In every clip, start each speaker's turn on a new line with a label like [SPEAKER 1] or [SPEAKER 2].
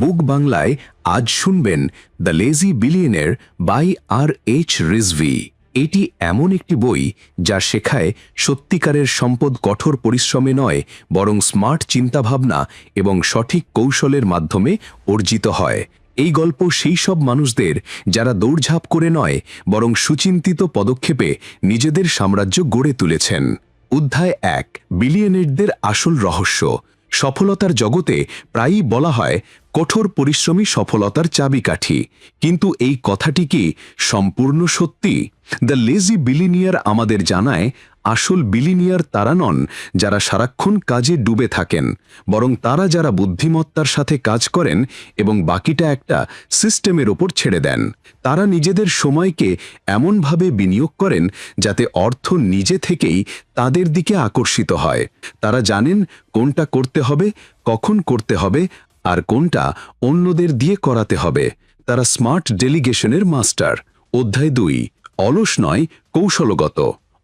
[SPEAKER 1] বুক বাংলায় আজ শুনবেন দ্য লেজি বিলিয়নের বাই আর এইচ রিজভি। এটি এমন একটি বই যা শেখায় সত্যিকারের সম্পদ কঠোর পরিশ্রমে নয়, বরং স্মার্ট চিন্তাভাবনা এবং সঠিক কৌশলের মাধ্যমে অর্জিত হয়। এই গল্প সেই সব মানুষদের যারা দৌড়ঝাঁপ করে নয়, বরং সুচিন্তিত পদক্ষেপে নিজেদের সাম্রাজ্য গড়ে তুলেছেন। অধ্যায় এক বিলিয়নেরদের আসল রহস্য। সফলতার জগতে প্রায়ই বলা হয় কঠোর পরিশ্রমী সফলতার চাবিকাঠি। কিন্তু এই কথাটি কি সম্পূর্ণ সত্যি? দ্য লেজি বিলিনিয়ার আমাদের জানায়, আসল বিলিনিয়ার তারা নন যারা সারাক্ষণ কাজে ডুবে থাকেন, বরং তারা যারা বুদ্ধিমত্তার সাথে কাজ করেন এবং বাকিটা একটা সিস্টেমের ওপর ছেড়ে দেন। তারা নিজেদের সময়কে এমনভাবে বিনিয়োগ করেন যাতে অর্থ নিজে থেকেই তাদের দিকে আকর্ষিত হয়। তারা জানেন কোনটা করতে হবে, কখন করতে হবে আর কোনটা অন্যদের দিয়ে করাতে হবে, তারা স্মার্ট ডেলিগেশনের মাস্টার। অধ্যায় দুই, অলস নয়, কৌশলগত।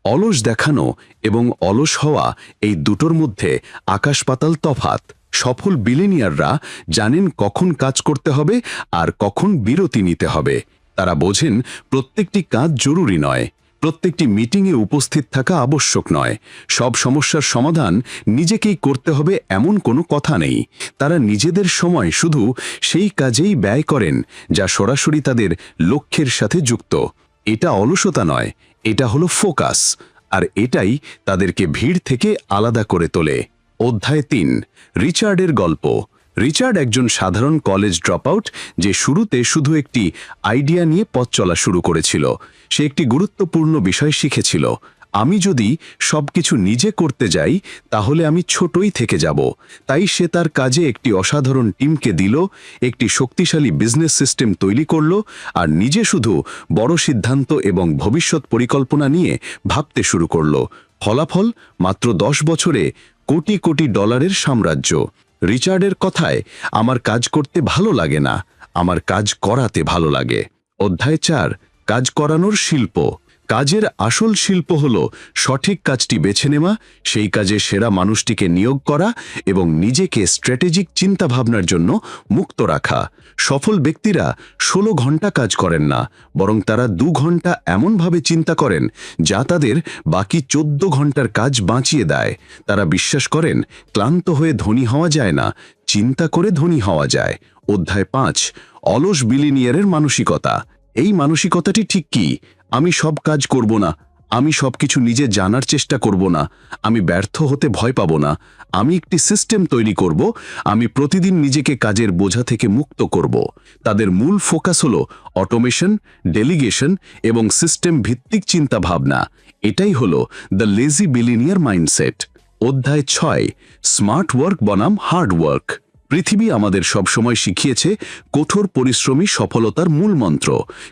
[SPEAKER 1] অলস দেখানো এবং অলস হওয়া এই দুটোর মধ্যে আকাশ পাতাল তফাত সফল বিলিনিয়াররা জানেন কখন কাজ করতে হবে আর কখন বিরতি নিতে হবে। তারা বোঝেন প্রত্যেকটি কাজ জরুরি নয়। প্রত্যেকটি মিটিংয়ে উপস্থিত থাকা আবশ্যক নয়। সব সমস্যার সমাধান নিজেকেই করতে হবে এমন কোনো কথা নেই। তারা নিজেদের সময় শুধু সেই কাজেই ব্যয় করেন, যা সরাসরি তাদের লক্ষ্যের সাথে যুক্ত। এটা অলসতা নয়, এটা হলো ফোকাস, আর এটাই তাদেরকে ভিড় থেকে আলাদা করে তোলে। অধ্যায় তিন, রিচার্ডের গল্প। রিচার্ড একজন সাধারণ কলেজ ড্রপআউট যে শুরুতে শুধু একটি আইডিয়া নিয়ে পথ চলা শুরু করেছিল। সে একটি গুরুত্বপূর্ণ বিষয় শিখেছিল। আমি যদি সবকিছু নিজে করতে যাই, তাহলে আমি ছোটই থেকে যাব। তাই সে তার কাজে একটি অসাধারণ টিমকে দিল, একটি শক্তিশালী বিজনেস সিস্টেম তৈরি করল আর নিজে শুধু বড় সিদ্ধান্ত এবং ভবিষ্যৎ পরিকল্পনা নিয়ে ভাবতে শুরু করল। ফলাফল মাত্র দশ বছরে কোটি কোটি ডলারের সাম্রাজ্য। রিচার্ডের কথায়, আমার কাজ করতে ভালো লাগে না, আমার কাজ করাতে ভালো লাগে। অধ্যায় চার, কাজ করানোর শিল্প। কাজের আসল শিল্প হল সঠিক কাজটি বেছে নেওয়া, সেই কাজে সেরা মানুষটিকে নিয়োগ করা এবং নিজেকে স্ট্র্যাটেজিক চিন্তাভাবনার জন্য মুক্ত রাখা। সফল ব্যক্তিরা ষোলো ঘণ্টা কাজ করেন না, বরং তারা দু ঘণ্টা এমনভাবে চিন্তা করেন যা তাদের বাকি চোদ্দ ঘণ্টার কাজ বাঁচিয়ে দেয়। তারা বিশ্বাস করেন, ক্লান্ত হয়ে ধনী হওয়া যায় না, চিন্তা করে ধনী হওয়া যায়। অধ্যায় পাঁচ, অলস বিলিনিয়ারের মানসিকতা। এই মানসিকতাটি ঠিক কি? আমি সব কাজ করব না। আমি সবকিছু নিজে জানার চেষ্টা করব না। আমি ব্যর্থ হতে ভয় পাব না। আমি একটি সিস্টেম তৈরি করব। আমি প্রতিদিন নিজেকে কাজের বোঝা থেকে মুক্ত করব। তাদের মূল ফোকাস হল অটোমেশন, ডেলিগেশন এবং সিস্টেম ভিত্তিক চিন্তা ভাবনা এটাই হল দ্য লেজি বিলিনিয়ার মাইন্ডসেট। অধ্যায় ছয়, স্মার্ট ওয়ার্ক বনাম হার্ড ওয়ার্ক। পৃথিবী আমাদের সবসময় শিখিয়েছে কঠোর পরিশ্রমী সফলতার মূল মন্ত্র।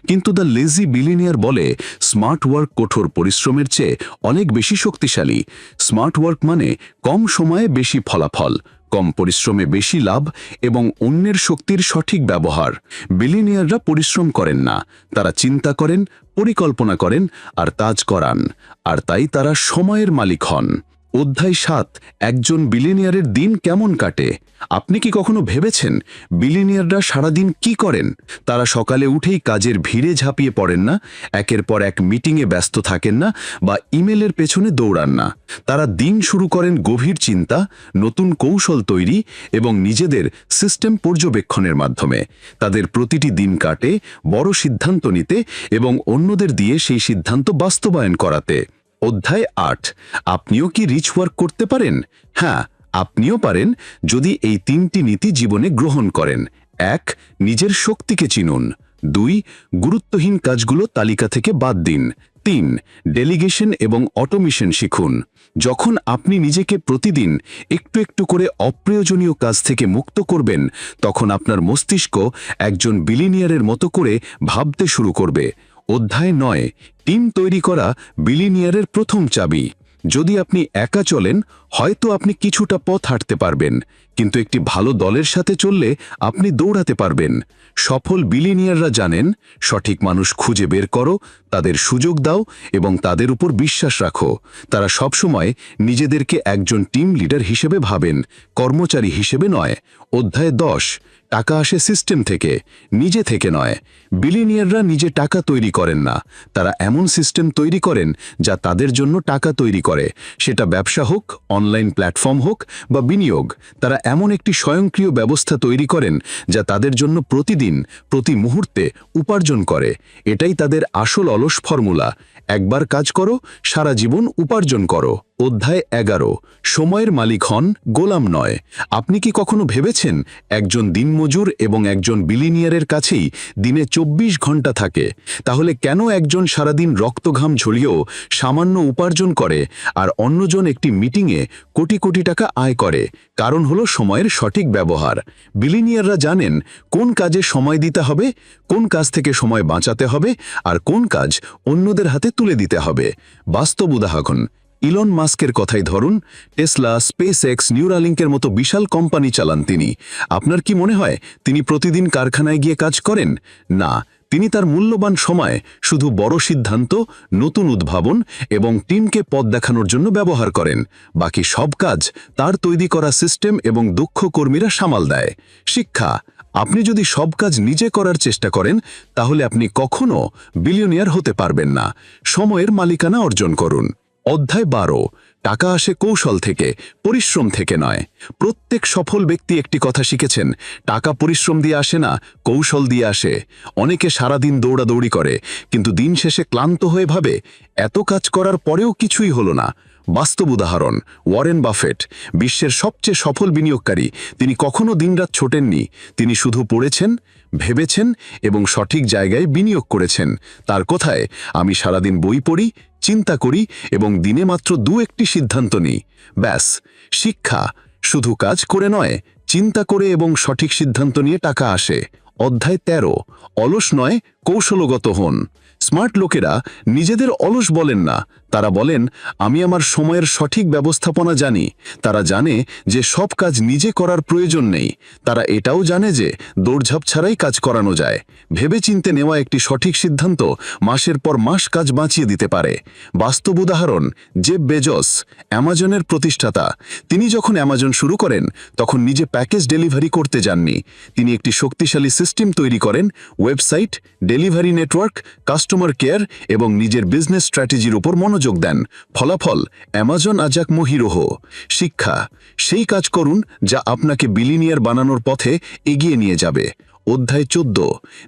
[SPEAKER 1] কিন্তু দ্য লেজি বিলিনিয়ার বলে, স্মার্ট ওয়ার্ক কঠোর পরিশ্রমের চেয়ে অনেক বেশি শক্তিশালী। স্মার্ট ওয়ার্ক মানে কম সময়ে বেশি ফলাফল, কম পরিশ্রমে বেশি লাভ এবং অন্যের শক্তির সঠিক ব্যবহার। বিলিনিয়াররা পরিশ্রম করেন না, তারা চিন্তা করেন, পরিকল্পনা করেন আর তাজ করান, আর তাই তারা সময়ের মালিক হন। অধ্যায় সাত, একজন বিলিনিয়ারের দিন কেমন কাটে? আপনি কি কখনো ভেবেছেন বিলিনিয়াররা সারাদিন কি করেন? তারা সকালে উঠেই কাজের ভিড়ে ঝাঁপিয়ে পড়েন না? একের পর এক মিটিংয়ে ব্যস্ত থাকেন না? বা ইমেলের পেছনে দৌড়ান না? তারা দিন শুরু করেন গভীর চিন্তা, নতুন কৌশল তৈরি এবং নিজেদের সিস্টেম পর্যবেক্ষণের মাধ্যমে। তাদের প্রতিটি দিন কাটে বড় সিদ্ধান্ত নিতে এবং অন্যদের দিয়ে সেই সিদ্ধান্ত বাস্তবায়ন করাতে। অধ্যায় আট। আপনিও কি রিচ ওয়ার্ক করতে পারেন? হ্যাঁ আপনিও পারেন যদি এই তিনটি নীতি জীবনে গ্রহণ করেন। এক, নিজের শক্তিকে চিনুন। দুই, গুরুত্বহীন কাজগুলো তালিকা থেকে বাদ দিন। তিন, ডেলিগেশন এবং অটোমেশন শিখুন। যখন আপনি নিজেকে প্রতিদিন একটু একটু করে অপ্রয়োজনীয় কাজ থেকে মুক্ত করবেন, তখন আপনার মস্তিষ্ক একজন বিলিনিয়ারের মতো করে ভাবতে শুরু করবে। অধ্যায় নয়, টিম তৈরি করা বিলিনিয়ারের প্রথম চাবি। যদি আপনি একা চলেন, হয়তো আপনি কিছুটা পথ হাঁটতে পারবেন, কিন্তু একটি ভালো দলের সাথে চললে আপনি দৌড়াতে পারবেন। সফল বিলিনিয়াররা জানেন, সঠিক মানুষ খুঁজে বের করো, তাদের সুযোগ দাও এবং তাদের উপর বিশ্বাস রাখো। তারা সবসময় নিজেদেরকে একজন টিম লিডার হিসেবে ভাবেন, কর্মচারী হিসেবে নয় অধ্যায় দশ,
[SPEAKER 2] টাকা আসে সিস্টেম থেকে, নিজে থেকে নয়। বিলিনিয়াররা নিজে টাকা তৈরি করেন না। তারা এমন সিস্টেম তৈরি করেন যা তাদের জন্য টাকা তৈরি করে। সেটা ব্যবসা হোক অনলাইন প্ল্যাটফর্ম হোক বা বিনিয়োগ, তারা এমন একটি স্বয়ংক্রিয় ব্যবস্থা তৈরি করেন যা তাদের জন্য প্রতিদিন, প্রতি মুহূর্তে উপার্জন করে। এটাই তাদের আসল অলস ফর্মুলা একবার কাজ করো, সারা জীবন উপার্জন করো। অধ্যায় এগারো। সময়ের মালিক হন গোলাম নয়। আপনি কি কখনো ভেবেছেন একজন দিনমজুর এবং একজন বিলিনিয়ারের কাছেই দিনে চব্বিশ ঘণ্টা থাকে? তাহলে কেন একজন সারাদিন রক্তঘাম ঝরিয়েও সামান্য উপার্জন করে আর অন্যজন একটি মিটিংয়ে কোটি কোটি টাকা আয় করে? কারণ হলো সময়ের সঠিক ব্যবহার। বিলিনিয়াররা জানেন কোন কাজে সময় দিতে হবে, কোন কাজ থেকে সময় বাঁচাতে হবে আর কোন কাজ অন্যদের হাতে তুলে দিতে হবে। বাস্তব উদাহরণ ইলন মাস্কের কথাই ধরুন টেসলা স্পেস এক্স নিউরালিঙ্কের মতো বিশাল কোম্পানি চালান তিনি। আপনার কি মনে হয়, তিনি প্রতিদিন কারখানায় গিয়ে কাজ করেন? না, তিনি তার মূল্যবান সময় শুধু বড় সিদ্ধান্ত, নতুন উদ্ভাবন এবং টিমকে পথ দেখানোর জন্য ব্যবহার করেন। বাকি সব কাজ তার তৈরি করা সিস্টেম এবং দক্ষ কর্মীরা সামাল দেয়। শিক্ষা, আপনি যদি সব কাজ নিজে করার চেষ্টা করেন, তাহলে আপনি কখনও বিলিয়নিয়ার হতে পারবেন না। সময়ের মালিকানা অর্জন করুন। অধ্যায় বারো, টাকা আসে কৌশল থেকে, পরিশ্রম থেকে নয়। প্রত্যেক সফল ব্যক্তি একটি কথা শিখেছেন, টাকা পরিশ্রম দিয়ে আসে না, কৌশল দিয়ে আসে। অনেকে সারাদিন দৌড়াদৌড়ি করে, কিন্তু দিন শেষে ক্লান্ত হয়ে ভাবে, এত কাজ করার পরেও কিছুই হলো না। বাস্তব উদাহরণ, ওয়ারেন বাফেট, বিশ্বের সবচেয়ে সফল বিনিয়োগকারী, তিনি কখনো দিনরাত ছোটেননি, তিনি শুধু পড়েছেন, ভেবেছেন এবং সঠিক জায়গায় বিনিয়োগ করেছেন। তার কথায়, আমি সারাদিন বই পড়ি চিন্তা করি এবং দিনে মাত্র দু একটি সিদ্ধান্ত নিই। ব্যাস, শিক্ষা শুধু কাজ করে নয়, চিন্তা করে এবং সঠিক সিদ্ধান্ত নিয়ে টাকা আসে। অধ্যায় ১৩ অলস নয়, কৌশলগত হন। স্মার্ট লোকেরা নিজেদের অলস বলেন না তারা বলেন, আমি আমার সময়ের সঠিক ব্যবস্থাপনা জানি। তারা জানে যে সব কাজ নিজে করার প্রয়োজন নেই। তারা এটাও জানে যে দৌড়ঝাঁপ ছাড়াই কাজ করানো যায়। ভেবেচিন্তে নেওয়া একটি সঠিক সিদ্ধান্ত মাসের পর মাস কাজ বাঁচিয়ে দিতে পারে। বাস্তব উদাহরণ যে বেজস, অ্যামাজনের প্রতিষ্ঠাতা। তিনি যখন অ্যামাজন শুরু করেন, তখন নিজে প্যাকেজ ডেলিভারি করতে যাননি। তিনি একটি শক্তিশালী সিস্টেম তৈরি করেন, website, delivery network, customer care এবং নিজের বিজনেস স্ট্র্যাটেজির উপর মনোযোগ দেন। ফলাফল, অ্যামাজন আজাক মহিরোহ। শিক্ষা, সেই কাজ করুন যা আপনাকে বিলিনিয়ার বানানোর পথে এগিয়ে নিয়ে যাবে। অধ্যায় চোদ্দ,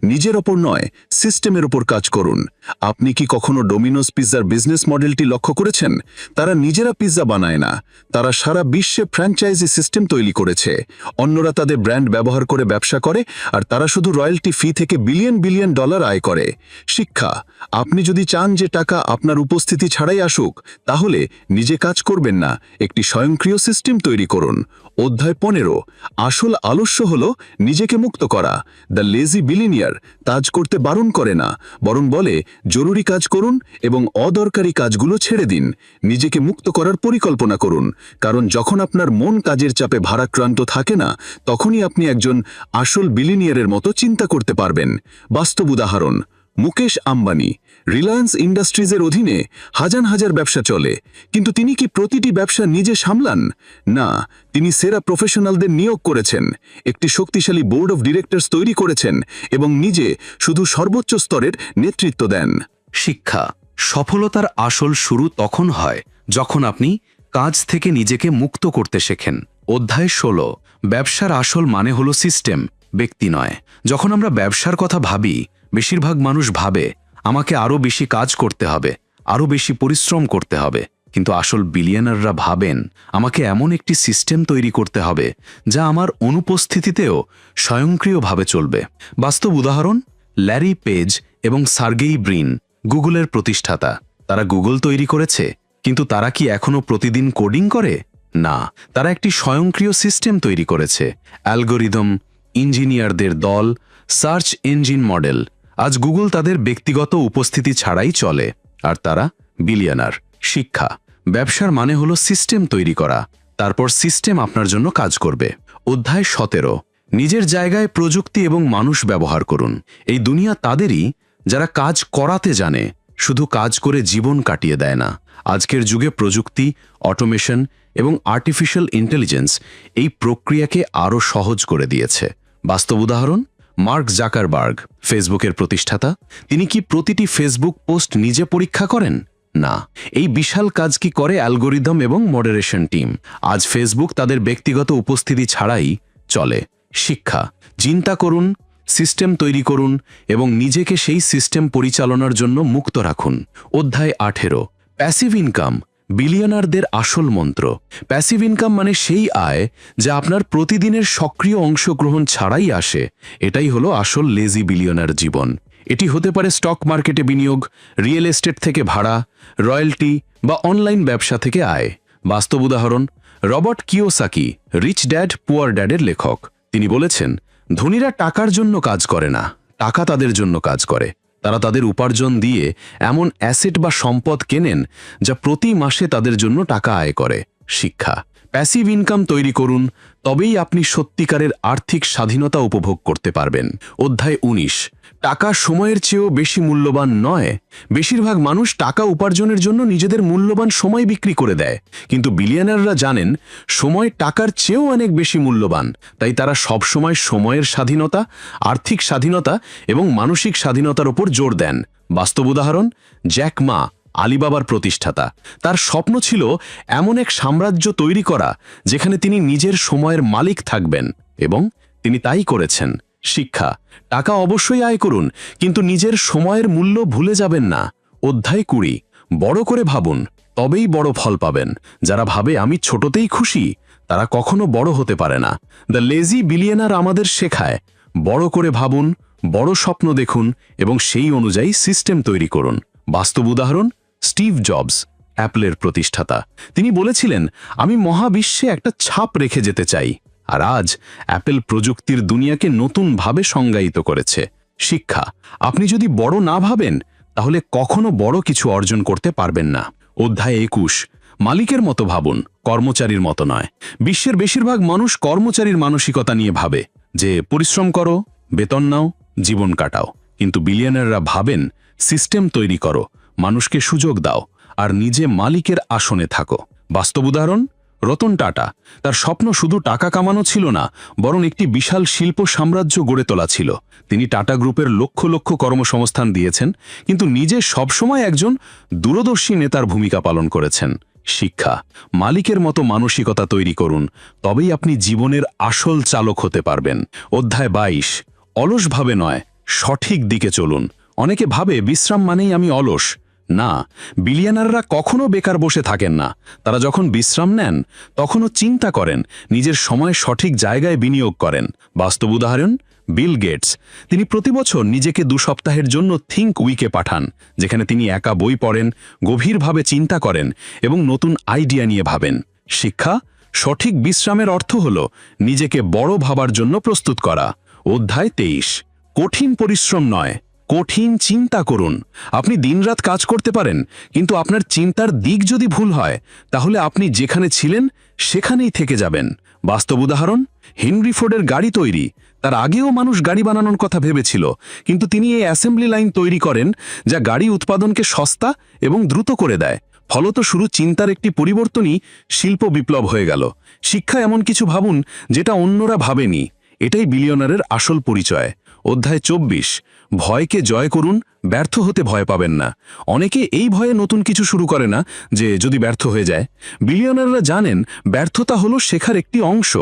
[SPEAKER 2] নিজের ওপর নয়, সিস্টেমের ওপর কাজ করুন। আপনি কি কখনো ডোমিনোস পিৎজার বিজনেস মডেলটি লক্ষ্য করেছেন? তারা নিজেরা পিৎজা বানায় না। তারা সারা বিশ্বে ফ্র্যাঞ্চাইজি সিস্টেম তৈরি করেছে। অন্যরা তাদের ব্র্যান্ড ব্যবহার করে ব্যবসা করে, আর তারা শুধু রয়্যালটি ফি থেকে বিলিয়ন বিলিয়ন ডলার আয় করে। শিক্ষা, আপনি যদি চান যে টাকা আপনার উপস্থিতি ছাড়াই আসুক, তাহলে নিজে কাজ করবেন না। একটি স্বয়ংক্রিয় সিস্টেম তৈরি করুন। অধ্যায় পনেরো, আসল আলস্য হল নিজেকে মুক্ত করা। দ্য লেজি বিলিনিয়ার কাজ করতে বারণ করে না, বরং বলে জরুরি কাজ করুন এবং অদরকারি কাজগুলো ছেড়ে দিন। নিজেকে মুক্ত করার পরিকল্পনা করুন। কারণ যখন আপনার মন কাজের চাপে ভারাক্রান্ত থাকে না, তখনই আপনি একজন আসল বিলিনিয়ারের মতো চিন্তা করতে পারবেন। বাস্তব উদাহরণ, মুকেশ আম্বানি। রিলায়েন্স ইন্ডাস্ট্রিজের অধীনে হাজার হাজার ব্যবসা চলে। কিন্তু তিনি কি প্রতিটি ব্যবসা নিজে সামলান? না, তিনি সেরা প্রফেশনালদের নিয়োগ করেছেন, একটি শক্তিশালী বোর্ড অফ ডিরেক্টরস তৈরি করেছেন এবং নিজে শুধু সর্বোচ্চ স্তরের নেতৃত্ব দেন।
[SPEAKER 1] শিক্ষা, সফলতার আসল শুরু তখন হয় যখন আপনি কাজ থেকে নিজেকে মুক্ত করতে শেখেন। অধ্যায় ষোলো, ব্যবসার আসল মানে হলো সিস্টেম ব্যক্তি নয়। যখন আমরা ব্যবসার কথা ভাবি, বেশিরভাগ মানুষ ভাবে আমাকে আরও বেশি কাজ করতে হবে আরও বেশি পরিশ্রম করতে হবে। কিন্তু আসল বিলিয়নাররা ভাবেন, আমাকে এমন একটি সিস্টেম তৈরি করতে হবে, যা আমার অনুপস্থিতিতেও স্বয়ংক্রিয়ভাবে চলবে। বাস্তব উদাহরণ ল্যারি পেজ এবং সার্গেই ব্রিন গুগলের প্রতিষ্ঠাতা। তারা গুগল তৈরি করেছে, কিন্তু তারা কি এখনও প্রতিদিন কোডিং করে? না, তারা একটি স্বয়ংক্রিয় সিস্টেম তৈরি করেছে, অ্যালগোরিদম, ইঞ্জিনিয়ারদের দল, সার্চ ইঞ্জিন মডেল। আজ গুগল তাদের ব্যক্তিগত উপস্থিতি ছাড়াই চলে, আর তারা বিলিয়নার, শিক্ষা। ব্যবসার মানে হলো সিস্টেম তৈরি করা। তারপর সিস্টেম আপনার জন্য কাজ করবে। অধ্যায় সতেরো। নিজের জায়গায় প্রযুক্তি এবং মানুষ ব্যবহার করুন। এই দুনিয়া তাদেরই, যারা কাজ করাতে জানে, শুধু কাজ করে জীবন কাটিয়ে দেয় না। আজকের যুগে প্রযুক্তি, অটোমেশন এবং আর্টিফিশিয়াল ইন্টেলিজেন্স এই প্রক্রিয়াকে আরও সহজ করে দিয়েছে। বাস্তব উদাহরণ? মার্ক জাকারবার্গ, ফেসবুকের প্রতিষ্ঠাতা, তিনি কি প্রতিটি ফেসবুক পোস্ট নিজে পরীক্ষা করেন? না। এই বিশাল কাজ কি করে অ্যালগোরিদম এবং মডারেশন টিম? আজ ফেসবুক তাদের ব্যক্তিগত উপস্থিতি ছাড়াই চলে। শিক্ষা। চিন্তা করুন, সিস্টেম তৈরি করুন এবং নিজেকে সেই সিস্টেম পরিচালনার জন্য মুক্ত রাখুন। অধ্যায় আঠেরো। Passive income. বিলিয়নারদের আসল মন্ত্র। প্যাসিভ ইনকাম মানে সেই আয় যা আপনার প্রতিদিনের সক্রিয় অংশগ্রহণ ছাড়াই আসে। এটাই হলো আসল লেজি বিলিয়নার জীবন। এটি হতে পারে স্টক মার্কেটে বিনিয়োগ রিয়েল এস্টেট থেকে ভাড়া রয়্যালটি বা অনলাইন ব্যবসা থেকে আয়। বাস্তব উদাহরণ, Robert Kiyosaki Rich Dad Poor ড্যাডের লেখক। তিনি বলেছেন, ধনীরা টাকার জন্য কাজ করে না, টাকা তাদের জন্য কাজ করে। তারা তাদের উপার্জন দিয়ে এমন অ্যাসেট বা সম্পদ কেনেন যা প্রতি মাসে তাদের জন্য টাকা আয় করে। শিক্ষা। প্যাসিভ ইনকাম তৈরি করুন তবেই আপনি সত্যিকারের আর্থিক স্বাধীনতা উপভোগ করতে পারবেন। অধ্যায় ১৯ টাকা সময়ের চেয়েও বেশি মূল্যবান নয়। বেশিরভাগ মানুষ টাকা উপার্জনের জন্য নিজেদের মূল্যবান সময় বিক্রি করে দেয়। কিন্তু বিলিয়নাররা জানেন, সময় টাকার চেয়েও অনেক বেশি মূল্যবান। তাই তারা সবসময় সময়ের স্বাধীনতা, আর্থিক স্বাধীনতা এবং মানসিক স্বাধীনতার উপর জোর দেন। বাস্তব উদাহরণ, জ্যাক মা আলিবাবার প্রতিষ্ঠাতা। তার স্বপ্ন ছিল এমন এক সাম্রাজ্য তৈরি করা, যেখানে তিনি নিজের সময়ের মালিক থাকবেন এবং তিনি তাই করেছেন। শিক্ষা, টাকা অবশ্যই আয় করুন, কিন্তু নিজের সময়ের মূল্য ভুলে যাবেন না। অধ্যায় কুড়ি, বড় করে ভাবুন, তবেই বড় ফল পাবেন। যারা ভাবে আমি ছোটতেই খুশি, তারা কখনো বড় হতে পারে না। দ্য লেজি বিলিয়নার আমাদের শেখায়, বড় করে ভাবুন, বড় স্বপ্ন দেখুন এবং সেই অনুযায়ী সিস্টেম তৈরি করুন। বাস্তব উদাহরণ স্টিভ জবস, অ্যাপলের প্রতিষ্ঠাতা। তিনি বলেছিলেন, আমি মহাবিশ্বে একটা ছাপ রেখে যেতে চাই, আর আজ অ্যাপেল প্রযুক্তির দুনিয়াকে নতুনভাবে সংজ্ঞায়িত করেছে। শিক্ষা, আপনি যদি বড় না ভাবেন, তাহলে কখনো বড় কিছু অর্জন করতে পারবেন না। অধ্যায় একুশ, মালিকের মতো ভাবুন, কর্মচারীর মতো নয়। বিশ্বের বেশিরভাগ মানুষ কর্মচারীর মানসিকতা নিয়ে ভাবে, যে পরিশ্রম করো, বেতন নাও, জীবন কাটাও। কিন্তু বিলিয়নাররা ভাবেন, সিস্টেম তৈরি করো মানুষকে সুযোগ দাও আর নিজে মালিকের আসনে থাকো। বাস্তব উদাহরণ? রতন টাটা। তার স্বপ্ন শুধু টাকা কামানো ছিল না, বরং একটি বিশাল শিল্প সাম্রাজ্য গড়ে তোলা ছিল। তিনি টাটা গ্রুপের লক্ষ লক্ষ কর্মসংস্থান দিয়েছেন, কিন্তু নিজে সবসময় একজন দূরদর্শী নেতার ভূমিকা পালন করেছেন। শিক্ষা। মালিকের মতো মানসিকতা তৈরি করুন, তবেই আপনি জীবনের আসল চালক হতে পারবেন। অধ্যায় বাইশ। অলসভাবে নয়, সঠিক দিকে চলুন। অনেকে ভাবে বিশ্রাম মানেই আমি অলস। না, বিলিয়নাররা কখনো বেকার বসে থাকেন না। তারা যখন বিশ্রাম নেন, তখনও চিন্তা করেন, নিজের সময় সঠিক জায়গায় বিনিয়োগ করেন। বাস্তব উদাহরণ, বিল গেটস। তিনি প্রতি বছর নিজেকে দু সপ্তাহের জন্য থিঙ্ক উইকে পাঠান, যেখানে তিনি একা বই পড়েন, গভীরভাবে চিন্তা করেন এবং নতুন আইডিয়া নিয়ে ভাবেন। শিক্ষা, সঠিক বিশ্রামের অর্থ হল নিজেকে বড় ভাবার জন্য প্রস্তুত করা। অধ্যায় তেইশ, কঠিন পরিশ্রম নয়। কঠিন চিন্তা করুন। আপনি দিনরাত কাজ করতে পারেন, কিন্তু আপনার চিন্তার দিক যদি ভুল হয়, তাহলে আপনি যেখানে ছিলেন, সেখানেই থেকে যাবেন। বাস্তব উদাহরণ, হেনরি ফোর্ডের গাড়ি তৈরি। তার আগেও মানুষ গাড়ি বানানোর কথা ভেবেছিল, কিন্তু তিনি এই অ্যাসেম্বলি লাইন তৈরি করেন, যা গাড়ি উৎপাদনকে সস্তা এবং দ্রুত করে দেয়। ফলত শুরু চিন্তার একটি পরিবর্তনই শিল্প বিপ্লব হয়ে গেল। শিক্ষা এমন কিছু ভাবুন, যেটা অন্যরা ভাবেনি। এটাই বিলিয়নারের আসল পরিচয়। অধ্যায় চব্বিশ ভয়কে জয় করুন, ব্যর্থ হতে ভয় পাবেন না। অনেকে এই ভয়ে নতুন কিছু শুরু করে না যে যদি ব্যর্থ হয়ে যায়। বিলিয়নাররা জানেন, ব্যর্থতা হলো শেখার একটি অংশ।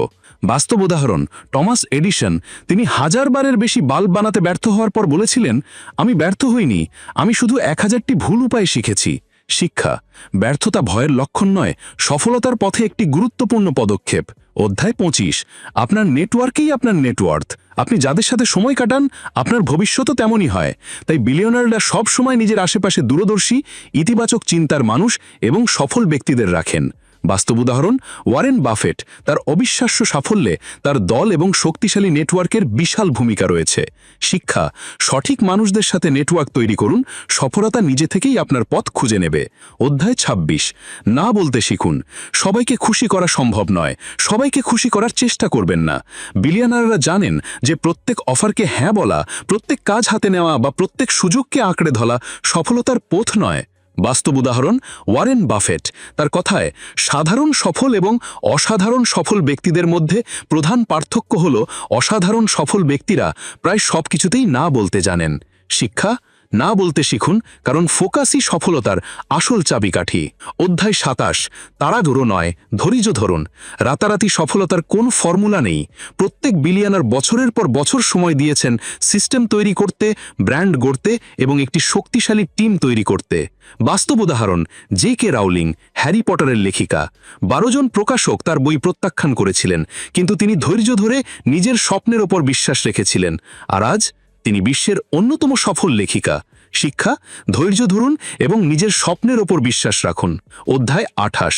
[SPEAKER 1] বাস্তব উদাহরণ, টমাস এডিশন, তিনি হাজারবারের বেশি বাল্ব বানাতে ব্যর্থ হওয়ার পর বলেছিলেন, আমি ব্যর্থ হইনি, আমি শুধু এক হাজারটি ভুল উপায় শিখেছি। শিক্ষা, ব্যর্থতা ভয়ের লক্ষণ নয়, সফলতার পথে একটি গুরুত্বপূর্ণ পদক্ষেপ। অধ্যায় পঁচিশ, আপনার নেটওয়ার্কেই আপনার নেটওয়ার্থ আপনি যাদের সাথে সময় কাটান, আপনার ভবিষ্যতও তেমনই হয়। তাই বিলিয়নাররা সব সময় নিজের আশেপাশে দূরদর্শী, ইতিবাচক চিন্তার মানুষ এবং সফল ব্যক্তিদের রাখেন। বাস্তব উদাহরণ, ওয়ারেন বাফেট তার অবিশ্বাস্য সাফল্যে তার দল এবং শক্তিশালী নেটওয়ার্কের বিশাল ভূমিকা রয়েছে। শিক্ষা, সঠিক মানুষদের সাথে নেটওয়ার্ক তৈরি করুন, সফলতা নিজে থেকেই আপনার পথ খুঁজে নেবে। অধ্যায় ২৬ না বলতে শিখুন। সবাইকে খুশি করা সম্ভব নয়। সবাইকে খুশি করার চেষ্টা করবেন না। বিলিয়নাররা জানেন যে প্রত্যেক অফারকে হ্যাঁ বলা, প্রত্যেক কাজ হাতে নেওয়া বা প্রত্যেক সুযোগকে আঁকড়ে ধরা সফলতার পথ নয়।
[SPEAKER 2] বাস্তব উদাহরণ, ওয়ারেন বাফেট। তার কথায়, সাধারণ সফল এবং অসাধারণ সফল ব্যক্তিদের মধ্যে প্রধান পার্থক্য হল, অসাধারণ সফল ব্যক্তিরা প্রায় সব কিছুতেই না বলতে জানেন। শিক্ষা না বলতে শিখুন, কারণ ফোকাসই সফলতার আসল চাবিকাঠি। অধ্যায় সাতাশ, তাড়াহুড়ো নয়, ধৈর্য ধরুন। রাতারাতি সফলতার কোন ফর্মুলা নেই? প্রত্যেক বিলিয়নার বছরের পর বছর সময় দিয়েছেন সিস্টেম তৈরি করতে, ব্র্যান্ড গড়তে এবং একটি শক্তিশালী টিম তৈরি করতে। বাস্তব উদাহরণ, জে কে রাউলিং, হ্যারি পটারের লেখিকা। বারো জন প্রকাশক তার বই প্রত্যাখ্যান করেছিলেন, কিন্তু তিনি ধৈর্য ধরে নিজের স্বপ্নের ওপর বিশ্বাস রেখেছিলেন। আর আজ তিনি বিশ্বের অন্যতম সফল লেখিকা। শিক্ষা, ধৈর্য ধরুন এবং নিজের স্বপ্নের ওপর বিশ্বাস রাখুন। অধ্যায় আঠাশ।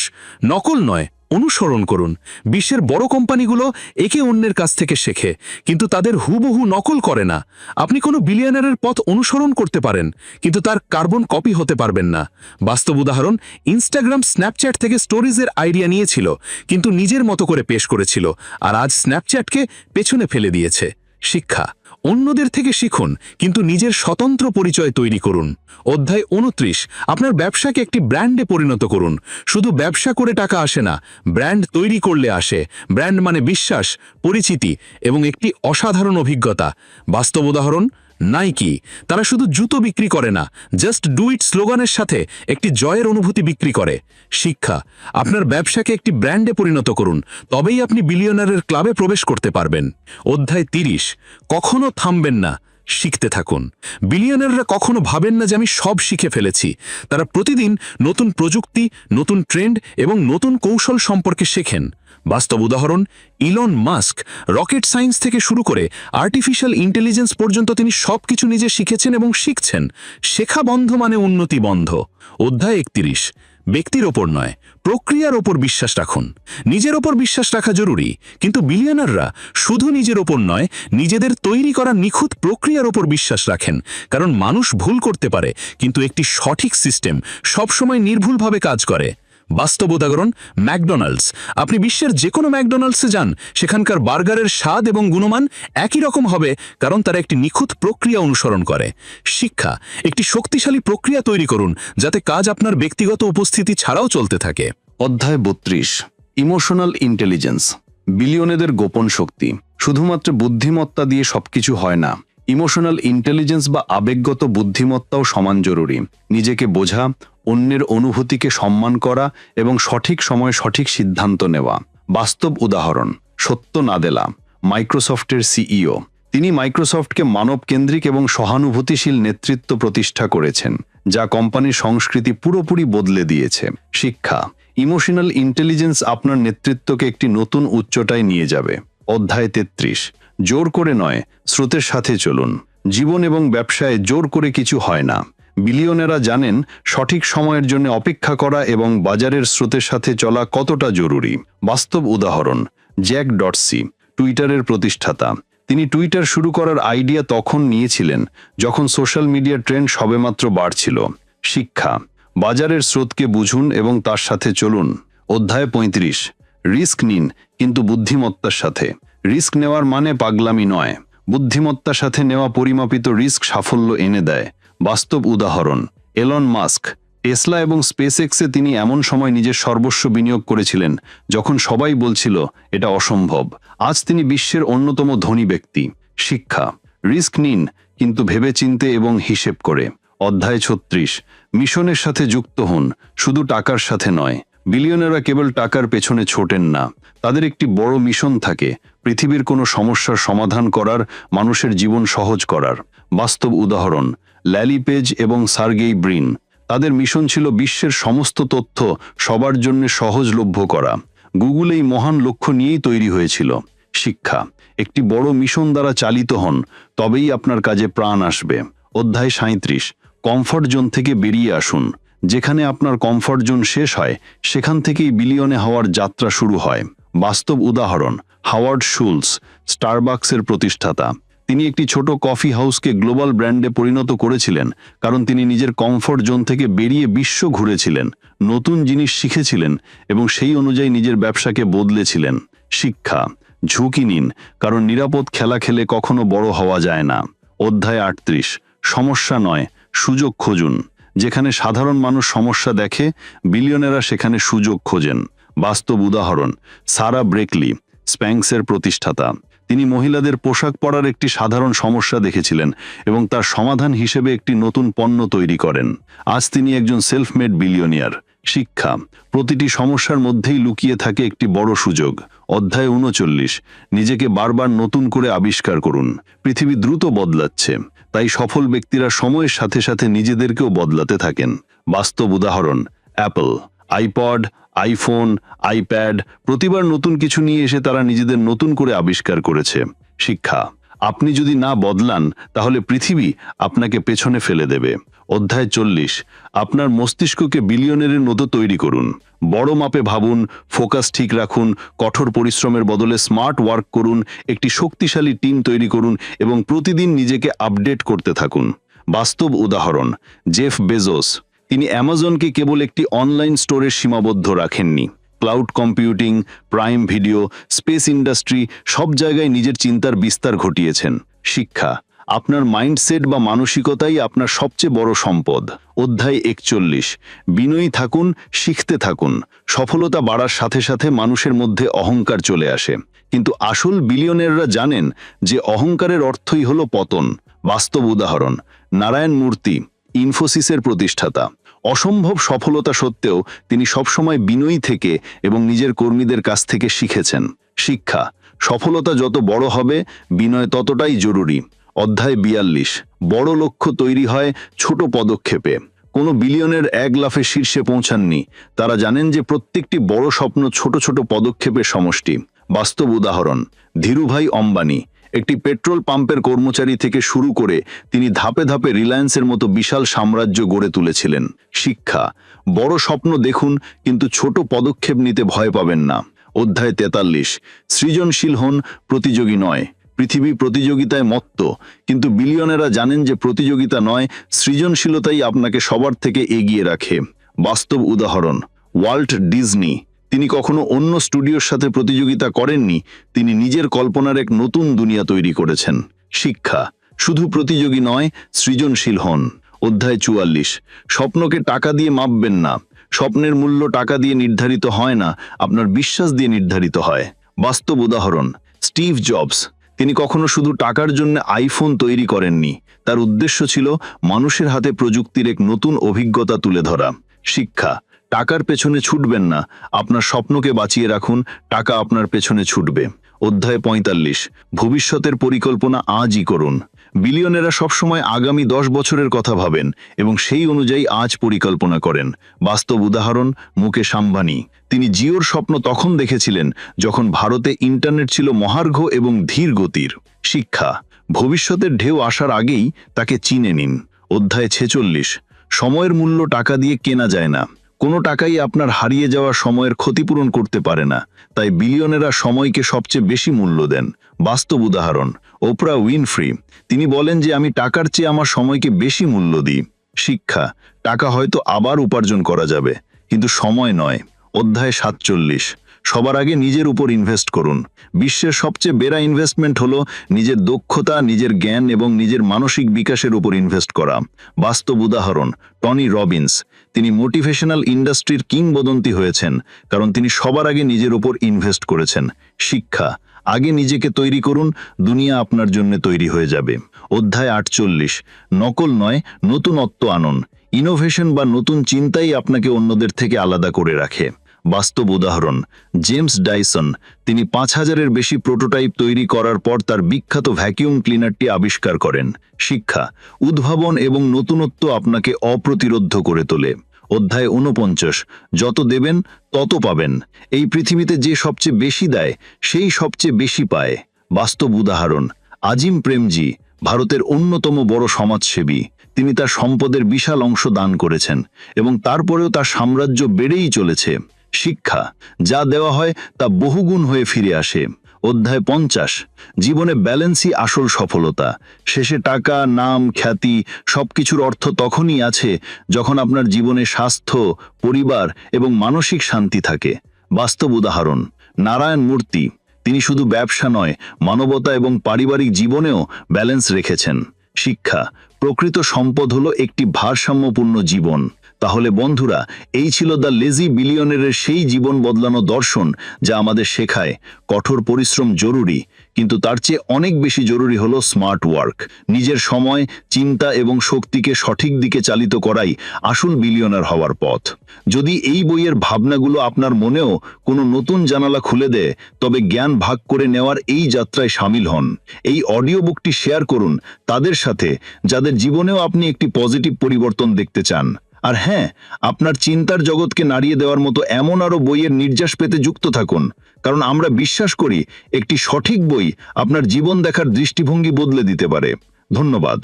[SPEAKER 2] নকল নয়, অনুসরণ করুন। বিশ্বের বড় কোম্পানিগুলো একে অন্যের কাছ থেকে শেখে, কিন্তু তাদের হুবহু নকল করে না। আপনি কোনো বিলিয়নারের পথ অনুসরণ করতে পারেন, কিন্তু তার কার্বন কপি হতে পারবেন না। বাস্তব উদাহরণ, ইনস্টাগ্রাম, স্ন্যাপচ্যাট থেকে স্টোরিজের আইডিয়া নিয়েছিল, কিন্তু নিজের মতো করে পেশ করেছিল, আর আজ স্ন্যাপচ্যাটকে পেছনে ফেলে দিয়েছে। শিক্ষা অন্যদের থেকে শিখুন, কিন্তু নিজের স্বতন্ত্র পরিচয় তৈরি করুন। অধ্যায় উনত্রিশ, আপনার ব্যবসাকে একটি ব্র্যান্ডে পরিণত করুন। শুধু ব্যবসা করে টাকা আসে না, ব্র্যান্ড তৈরি করলে আসে। ব্র্যান্ড মানে বিশ্বাস, পরিচিতি এবং একটি অসাধারণ অভিজ্ঞতা। বাস্তব উদাহরণ নাইকি। তারা শুধু জুতো বিক্রি করে না জাস্ট ডু ইট স্লোগানের সাথে একটি জয়ের অনুভূতি বিক্রি করে। শিক্ষা, আপনার ব্যবসাকে একটি ব্র্যান্ডে পরিণত করুন, তবেই আপনি বিলিয়নারের ক্লাবে প্রবেশ করতে পারবেন। অধ্যায় তিরিশ, কখনো থামবেন না, শিখতে থাকুন। বিলিয়নাররা কখনো ভাবেন না যে আমি সব শিখে ফেলেছি। তারা প্রতিদিন নতুন প্রযুক্তি, নতুন ট্রেন্ড এবং নতুন কৌশল সম্পর্কে শেখেন। বাস্তব উদাহরণ, ইলন মাস্ক রকেট সায়েন্স থেকে শুরু করে আর্টিফিশিয়াল ইন্টেলিজেন্স পর্যন্ত তিনি সবকিছু নিজে শিখেছেন এবং শিখছেন। শেখা বন্ধ মানে উন্নতি বন্ধ। অধ্যায় একত্রিশ। ব্যক্তির ওপর নয়, প্রক্রিয়ার ওপর বিশ্বাস রাখুন। নিজের ওপর বিশ্বাস রাখা জরুরি, কিন্তু বিলিয়নাররা শুধু নিজের ওপর নয়, নিজেদের তৈরি করা নিখুঁত প্রক্রিয়ার ওপর বিশ্বাস রাখেন। কারণ মানুষ ভুল করতে পারে, কিন্তু একটি সঠিক সিস্টেম সবসময় নির্ভুলভাবে কাজ করে। বাস্তব উদাহরণ, ম্যাকডোনাল্ডস। আপনি বিশ্বের যে কোনো ম্যাকডোনাল্ডসে যান, সেখানকার বার্গারের স্বাদ এবং গুণমান একই রকম হবে, কারণ তারা একটি নিখুঁত প্রক্রিয়া অনুসরণ করে। শিক্ষা, একটি শক্তিশালী প্রক্রিয়া তৈরি করুন, যাতে কাজ আপনার ব্যক্তিগত উপস্থিতি ছাড়াও চলতে থাকে।
[SPEAKER 3] অধ্যায় বত্রিশ, ইমোশনাল ইন্টেলিজেন্স। বিলিয়নেদের গোপন শক্তি। শুধুমাত্র বুদ্ধিমত্তা দিয়ে সবকিছু হয় না ইমোশনাল ইন্টেলিজেন্স বা আবেগগত বুদ্ধিমত্তাও সমান জরুরি। নিজেকে বোঝা, অন্যের অনুভূতিকে সম্মান করা এবং সঠিক সময়ে সঠিক সিদ্ধান্ত নেওয়া। বাস্তব উদাহরণ, সত্য নাদেলা মাইক্রোসফটের সিইও। তিনি মাইক্রোসফটকে মানবকেন্দ্রিক এবং সহানুভূতিশীল নেতৃত্ব প্রতিষ্ঠা করেছেন, যা কোম্পানির সংস্কৃতি পুরোপুরি বদলে দিয়েছে। শিক্ষা, ইমোশনাল ইন্টেলিজেন্স আপনার নেতৃত্বকে একটি নতুন উচ্চতায় নিয়ে যাবে। অধ্যায় তেত্রিশ। জোর করে নয়, স্রোতের সাথে চলুন। জীবন এবং ব্যবসায় জোর করে কিছু হয় না। বিলিয়নেরা জানেন সঠিক সময়ের জন্য অপেক্ষা করা এবং বাজারের স্রোতের সাথে চলা কতটা জরুরি। বাস্তব উদাহরণ, জ্যাক ডটসি, টুইটারের প্রতিষ্ঠাতা। তিনি টুইটার শুরু করার আইডিয়া তখন নিয়েছিলেন, যখন সোশ্যাল মিডিয়া ট্রেন্ড সবেমাত্র বাড়ছিল। শিক্ষা, বাজারের স্রোতকে বুঝুন এবং তার সাথে চলুন। অধ্যায় পঁয়ত্রিশ, রিস্ক নিন, কিন্তু বুদ্ধিমত্তার সাথে। রিস্ক নেওয়ার মানে পাগলামি নয়। বুদ্ধিমত্তার সাথে নেওয়া পরিমাপিত রিস্ক সাফল্য এনে দেয়। বাস্তব উদাহরণ, এলন মাস্ক। টেসলা এবং স্পেসএক্সে তিনি এমন সময় নিজের সর্বস্ব বিনিয়োগ করেছিলেন, যখন সবাই বলছিল, এটা অসম্ভব। আজ তিনি বিশ্বের অন্যতম ধনী ব্যক্তি। শিক্ষা, রিস্ক নিন, কিন্তু ভেবেচিন্তে এবং হিসেব করে। অধ্যায় ছত্রিশ, মিশনের সাথে যুক্ত হন, শুধু টাকার সাথে নয়। বিলিয়নেরা কেবল টাকার পেছনে ছোটেন না, তাদের একটি বড় মিশন থাকে পৃথিবীর কোনো সমস্যার সমাধান করার মানুষের জীবন সহজ করার। বাস্তব উদাহরণ, ল্যালি পেজ এবং সার্গেই ব্রিন। তাদের মিশন ছিল বিশ্বের সমস্ত তথ্য সবার জন্য সহজলভ্য করা। গুগল এই মহান লক্ষ্য নিয়েই তৈরি হয়েছিল। শিক্ষা, একটি বড় মিশন দ্বারা চালিত হন, তবেই আপনার কাজে প্রাণ আসবে। অধ্যায় সাঁত্রিশ কমফর্ট জোন থেকে বেরিয়ে আসুন। যেখানে আপনার কমফর্ট জোন শেষ হয়, সেখান থেকেই বিলিয়নে হওয়ার যাত্রা শুরু হয়। বাস্তব উদাহরণ হাওয়ার্ড শুলস, স্টারবাক্সের প্রতিষ্ঠাতা। তিনি একটি ছোট কফি হাউসকে গ্লোবাল ব্র্যান্ডে পরিণত করেছিলেন, কারণ তিনি নিজের কমফর্ট জোন থেকে বেরিয়ে বিশ্ব ঘুরেছিলেন, নতুন জিনিস শিখেছিলেন এবং সেই অনুযায়ী নিজের ব্যবসাকে বদলেছিলেন। শিক্ষা, ঝুঁকি নিন, কারণ নিরাপদ খেলা খেলে কখনো বড় হওয়া যায় না। অধ্যায় আটত্রিশ, সমস্যা নয়, সুযোগ খুঁজুন। যেখানে সাধারণ মানুষ সমস্যা দেখে, বিলিয়নেরা সেখানে সুযোগ খোঁজেন। বাস্তব উদাহরণ, সারা ব্রেকলি। স্প্যাংসের প্রতিষ্ঠাতা। তিনি মহিলাদের পোশাক পরার একটি সাধারণ সমস্যা দেখেছিলেন এবং তার সমাধান হিসেবে একটি নতুন পণ্য তৈরি করেন। আজ তিনি একজন সেলফমেড বিলিয়নিয়ার। শিক্ষা। প্রতিটি সমস্যার মধ্যেই লুকিয়ে থাকে একটি বড় সুযোগ। অধ্যায় উনচল্লিশ। নিজেকে বারবার নতুন করে আবিষ্কার করুন। পৃথিবী দ্রুত বদলাচ্ছে। তাই সফল ব্যক্তিরা সময়ের সাথে সাথে নিজেদেরকেও বদলাতে থাকেন। বাস্তব উদাহরণ, অ্যাপল। আইপড আইফোন আইপ্যাড প্রতিবার নতুন কিছু নিয়ে এসে তারা নিজেদের নতুন করে আবিষ্কার করেছে। শিক্ষা, আপনি যদি না বদলান, তাহলে পৃথিবী আপনাকে পেছনে ফেলে দেবে। অধ্যায় চল্লিশ, আপনার মস্তিষ্ককে বিলিয়নের মতো তৈরি করুন। বড় মাপে ভাবুন, ফোকাস ঠিক রাখুন, কঠোর পরিশ্রমের বদলে স্মার্ট ওয়ার্ক করুন, একটি শক্তিশালী টিম তৈরি করুন এবং প্রতিদিন নিজেকে আপডেট করতে থাকুন। বাস্তব উদাহরণ, জেফ বেজোস। তিনি অ্যামাজনকে কেবল একটি অনলাইন স্টোরে সীমাবদ্ধ রাখেননি। Cloud computing Prime Video space industry সব জায়গায় নিজের চিন্তার বিস্তার ঘটিয়েছেন। শিক্ষা, আপনার মাইন্ডসেট বা মানসিকতাই আপনার সবচেয়ে বড় সম্পদ। অধ্যায় একচল্লিশ, বিনয়ী থাকুন, শিখতে থাকুন। সফলতা বাড়ার সাথে সাথে মানুষের মধ্যে অহংকার চলে আসে। কিন্তু আসল বিলিয়নেররা জানেন যে অহংকারের অর্থই হল পতন। বাস্তব উদাহরণ, নারায়ণ মূর্তি ইনফোসিসের প্রতিষ্ঠাতা। অসম্ভব সফলতা সত্ত্বেও তিনি সবসময় বিনয়ী থেকে এবং নিজের কর্মীদের কাছ থেকে শিখেছেন। শিক্ষা, সফলতা যত বড় হবে, বিনয় ততটাই জরুরি। অধ্যায় বিয়াল্লিশ, বড় লক্ষ্য তৈরি হয় ছোট পদক্ষেপে। কোনো বিলিয়নের এক লাফে শীর্ষে পৌঁছাননি। তারা জানেন যে প্রত্যেকটি বড় স্বপ্ন ছোট ছোট পদক্ষেপের সমষ্টি। বাস্তব উদাহরণ, ধীরুভাই অম্বানি একটি পেট্রোল পাম্পের কর্মচারী থেকে শুরু করে তিনি ধাপে ধাপে রিলায়েন্সের মতো বিশাল সাম্রাজ্য গড়ে তুলেছিলেন। শিক্ষা, বড় স্বপ্ন দেখুন, কিন্তু ছোট পদক্ষেপ নিতে ভয় পাবেন না। অধ্যায় তেতাল্লিশ, সৃজনশীল হন, প্রতিযোগী নয়। পৃথিবী প্রতিযোগিতায় মত্ত, কিন্তু বিলিয়নেরা জানেন যে প্রতিযোগিতা নয়, সৃজনশীলতাই আপনাকে সবার থেকে এগিয়ে রাখে। বাস্তব উদাহরণ, ওয়াল্ট ডিজনি। তিনি কখনো অন্য স্টুডিওর সাথে প্রতিযোগিতা করেননি, তিনি নিজের কল্পনার এক নতুন দুনিয়া তৈরি করেছেন। শিক্ষা, শুধু প্রতিযোগী নয়, সৃজনশীল হন। অধ্যায় চুয়াল্লিশ, স্বপ্নকে টাকা দিয়ে মাপবেন না, স্বপ্নের মূল্য টাকা দিয়ে নির্ধারিত হয় না, আপনার বিশ্বাস দিয়ে নির্ধারিত হয়। বাস্তব উদাহরণ, স্টিভ জবস। তিনি কখনো শুধু টাকার জন্য আইফোন তৈরি করেননি, তার উদ্দেশ্য ছিল মানুষের হাতে প্রযুক্তির এক নতুন অভিজ্ঞতা তুলে ধরা। শিক্ষা টাকার পেছনে ছুটবেন না। আপনার স্বপ্নকে বাঁচিয়ে রাখুন, টাকা আপনার পেছনে ছুটবে। অধ্যায় পঁয়তাল্লিশ। ভবিষ্যতের পরিকল্পনা আজই করুন। বিলিয়নেরা সবসময় আগামী দশ বছরের কথা ভাবেন এবং সেই অনুযায়ী আজ পরিকল্পনা করেন। বাস্তব উদাহরণ, মুকেশ আম্বানি। তিনি জিওর স্বপ্ন তখন দেখেছিলেন যখন ভারতে ইন্টারনেট ছিল মহার্ঘ এবং ধীর গতির। শিক্ষা। ভবিষ্যতের ঢেউ আসার আগেই তাকে চিনে নিন। অধ্যায় ছেচল্লিশ। সময়ের মূল্য টাকা দিয়ে কেনা যায় না। কোনো টাকাই আপনার হারিয়ে যাওয়া সময়ের ক্ষতিপূরণ করতে পারে না। তাই বিলিয়নেরা সময়কে সবচেয়ে বেশি মূল্য দেন। বাস্তব উদাহরণ, ওপরা উইনফ্রি। তিনি বলেন যে, আমি টাকার চেয়ে আমার সময়কে বেশি মূল্য দিই। শিক্ষা, টাকা হয়তো আবার উপার্জন করা যাবে, কিন্তু সময় নয়। অধ্যায় সাতচল্লিশ। সবার আগে নিজের উপর ইনভেস্ট করুন। বিশ্বের সবচেয়ে বেড়া ইনভেস্টমেন্ট হলো নিজের দক্ষতা, নিজের জ্ঞান এবং নিজের মানসিক বিকাশের উপর ইনভেস্ট করা। বাস্তব উদাহরণ, টনি রবিন্স। তিনি মোটিভেশনাল ইন্ডাস্ট্রির কিংবদন্তি হয়েছেন, কারণ তিনি সবার আগে নিজের উপর ইনভেস্ট করেছেন। শিক্ষা, আগে নিজেকে তৈরি করুন, দুনিয়া আপনার জন্য তৈরি হয়ে যাবে। অধ্যায় আটচল্লিশ, নকল নয়, নতুনত্ব আনন। ইনোভেশন বা নতুন চিন্তাই আপনাকে অন্যদের থেকে আলাদা করে রাখে। বাস্তব উদাহরণ, জেমস ডাইসন। তিনি পাঁচ হাজারের বেশি প্রোটোটাইপ তৈরি করার পর তার বিখ্যাত ভ্যাকিউম ক্লিনারটি আবিষ্কার করেন। শিক্ষা, উদ্ভাবন এবং নতুনত্ব আপনাকে অপ্রতিরোধ্য করে তোলে। অধ্যায় ঊনপঞ্চাশ, যত দেবেন, তত পাবেন। এই পৃথিবীতে যে সবচেয়ে বেশি দেয়, সেই সবচেয়ে বেশি পায়। বাস্তব উদাহরণ, আজিম প্রেমজি, ভারতের অন্যতম বড় সমাজসেবী। তিনি তার সম্পদের বিশাল অংশ দান করেছেন এবং তারপরেও তার সাম্রাজ্য বেড়েই চলেছে। শিক্ষা, যা দেওয়া হয় তা বহুগুণ হয়ে ফিরে আসে। অধ্যায় পঞ্চাশ, জীবনে ব্যালেন্সই আসল সফলতা। শেষে টাকা, নাম, খ্যাতি, সবকিছুর অর্থ তখনই আছে যখন আপনার জীবনে স্বাস্থ্য, পরিবার এবং মানসিক শান্তি থাকে। বাস্তব উদাহরণ, নারায়ণ মূর্তি। তিনি শুধু ব্যবসা নয়, মানবতা এবং পারিবারিক জীবনেও ব্যালেন্স রেখেছেন। শিক্ষা,
[SPEAKER 2] প্রকৃত সম্পদ হলো একটি ভারসাম্যপূর্ণ জীবন। তাহলে বন্ধুরা, এই ছিল দ্য লেজি বিলিয়নেরের সেই জীবন বদলানো দর্শন যা আমাদের শেখায় কঠোর পরিশ্রম জরুরি, কিন্তু তার চেয়ে অনেক বেশি জরুরি হলো স্মার্ট ওয়ার্ক, নিজের সময়, চিন্তা এবং শক্তিকে সঠিক দিকে চালিত করাই আসল বিলিয়নার হওয়ার পথ। যদি এই বইয়ের ভাবনাগুলো আপনার মনেও কোনো নতুন জানালা খুলে দেয়, তবে জ্ঞান ভাগ করে নেওয়ার এই যাত্রায় সামিল হন। এই অডিও বুকটি শেয়ার করুন তাদের সাথে, যাদের জীবনেও আপনি একটি পজিটিভ পরিবর্তন দেখতে চান। আর হ্যাঁ আপনার চিন্তার জগৎকে নাড়িয়ে দেওয়ার মতো এমন আরও বইয়ের নির্যাস পেতে যুক্ত থাকুন। কারণ আমরা বিশ্বাস করি, একটি সঠিক বই আপনার জীবন দেখার দৃষ্টিভঙ্গি বদলে দিতে পারে। ধন্যবাদ।